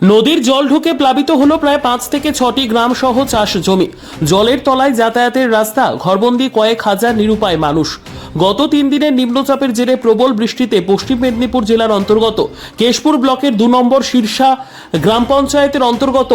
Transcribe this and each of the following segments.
নদীর জল ঢুকে প্লাবিত হলো প্রায় পাঁচ থেকে ছটি গ্রাম সহ চাষ জমি। জলের তলায় যাতায়াতের রাস্তা, ঘরবন্দি কয়েক হাজার নিরুপায় মানুষ। গত তিন দিনের নিম্নচাপের জেরে প্রবল বৃষ্টিতে পশ্চিম মেদিনীপুর জেলার অন্তর্গত কেশপুর ব্লকের দু নম্বর শীর্ষা গ্রাম পঞ্চায়েতের অন্তর্গত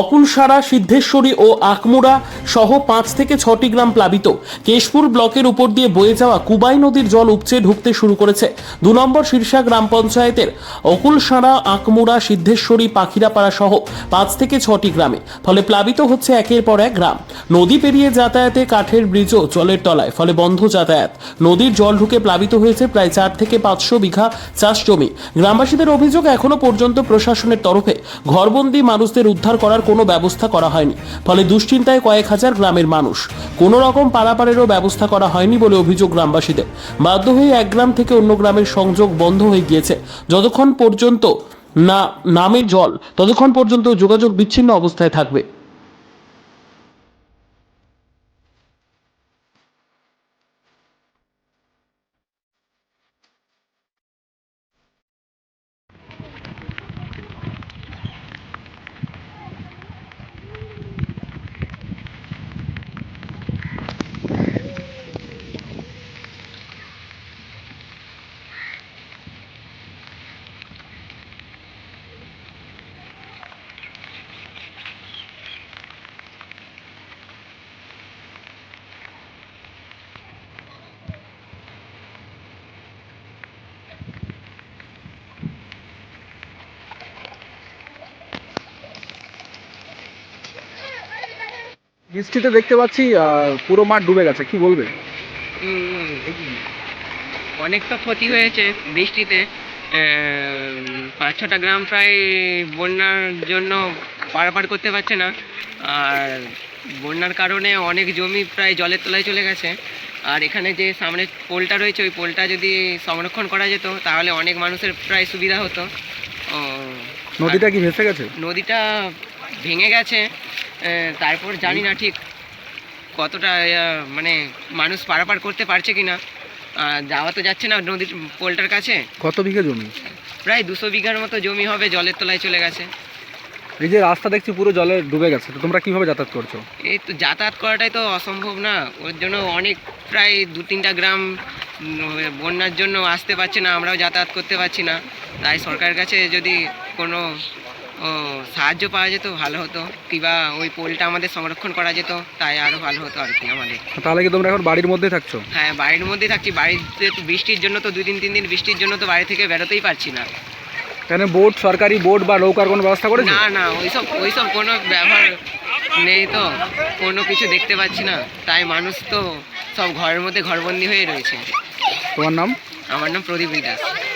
অকুলসারা, সিদ্ধেশ্বরী ও আকমুড়া সহ পাঁচ থেকে ছটি গ্রাম প্লাবিত। কেশপুর ব্লকের উপর দিয়ে বয়ে যাওয়া কুবাই নদীর জল উপচে ঢুকতে শুরু করেছে। দু নম্বর শীর্ষা গ্রাম পঞ্চায়েতের অকুলসারা, আকমুড়া, সিদ্ধেশ্বরী, পাখিরাপাড়া সহ পাঁচ থেকে ছটি গ্রামে। ফলে প্লাবিত হচ্ছে একের পর এক গ্রাম। নদী পেরিয়ে যাতায়াতে কাঠের ব্রিজও জলের তলায়, ফলে বন্ধ যাতায়াত। নদীর জল ঢুকে প্লাবিত হয়েছে প্রায় চার থেকে পাঁচশো বিঘা চাষ জমি। গ্রামবাসীদের অভিযোগ এখনও পর্যন্ত প্রশাসনের তরফে ঘরবন্দি মানুষদের উদ্ধার করার কোনো ব্যবস্থা করা হয়নি। ফলে দুশ্চিন্তায় কয়েক হাজার গ্রামের মানুষ। কোনো রকম পারাপারেরও ব্যবস্থা করা হয়নি বলে অভিযোগ গ্রামবাসীদের। বাধ্য হয়ে এক গ্রাম থেকে অন্য গ্রামের সংযোগ বন্ধ হয়ে গিয়েছে। যতক্ষণ পর্যন্ত না, নামে জল, ততক্ষণ পর্যন্ত যোগাযোগ বিচ্ছিন্ন অবস্থায় থাকবে। বৃষ্টিতে দেখতে পাচ্ছি পুরো মাঠ ডুবে গেছে কি বলবে? উম, অনেক তো ক্ষতি হয়েছে বৃষ্টিতে। পাঁচ ছটা গ্রাম প্রায় বন্যার জন্য পারাপার করতে পারছে না। আর বন্যার কারণে অনেক জমি প্রায় জলের তলায় চলে গেছে। আর এখানে যে সামনে পোলটা রয়েছে ওই পোলটা যদি সংরক্ষণ করা যেত তাহলে অনেক মানুষের প্রায় সুবিধা হতো। নদীটা কি ভেসে গেছে? নদীটা ভেঙে গেছে। তারপর জানি না ঠিক কতটা মানে মানুষ পারাপার করতে পারছে কিনা। যাওয়া তো যাচ্ছে না নদীর পোলটার কাছে। কত বিঘা জমি? প্রায় দুশো বিঘার মতো জমি হবে জলের তলায় চলে গেছে। এই যে রাস্তা দেখছি পুরো জলে ডুবে গেছে তো তোমরা কীভাবে যাতায়াত করছ? এই তো যাতায়াত করাটাই তো অসম্ভব না ওর জন্য অনেক প্রায় দু তিনটা গ্রাম বন্যার জন্য আসতে পারছে না আমরাও যাতায়াত করতে পারছি না। তাই সরকারের কাছে যদি কোনো সাহায্য পাওয়া যেত ভালো হতো। কিংবা ওই পোলটা আমাদের সংরক্ষণ করা যেত তাই আরও ভালো হতো আর কি আমাদের। তাহলে কি তোমরা এখন বাড়ির মধ্যে থাকছো? হ্যাঁ বাড়ির মধ্যেই থাকছি। বাড়িতে বৃষ্টির জন্য তো দুই দিন তিন দিন বৃষ্টির জন্য তো বাড়ি থেকে বেরোতেই পারছি না। কেন বোট সরকারি বোট বা নৌকার কোনো ব্যবস্থা করেছে? না না ওইসব ওইসব কোনো ব্যবহার নেই তো। কোনো কিছু দেখতে পাচ্ছি না। তাই মানুষ তো সব ঘরের মধ্যে ঘরবন্দি হয়ে রয়েছে। তোমার নাম? আমার নাম প্রদীপ দাস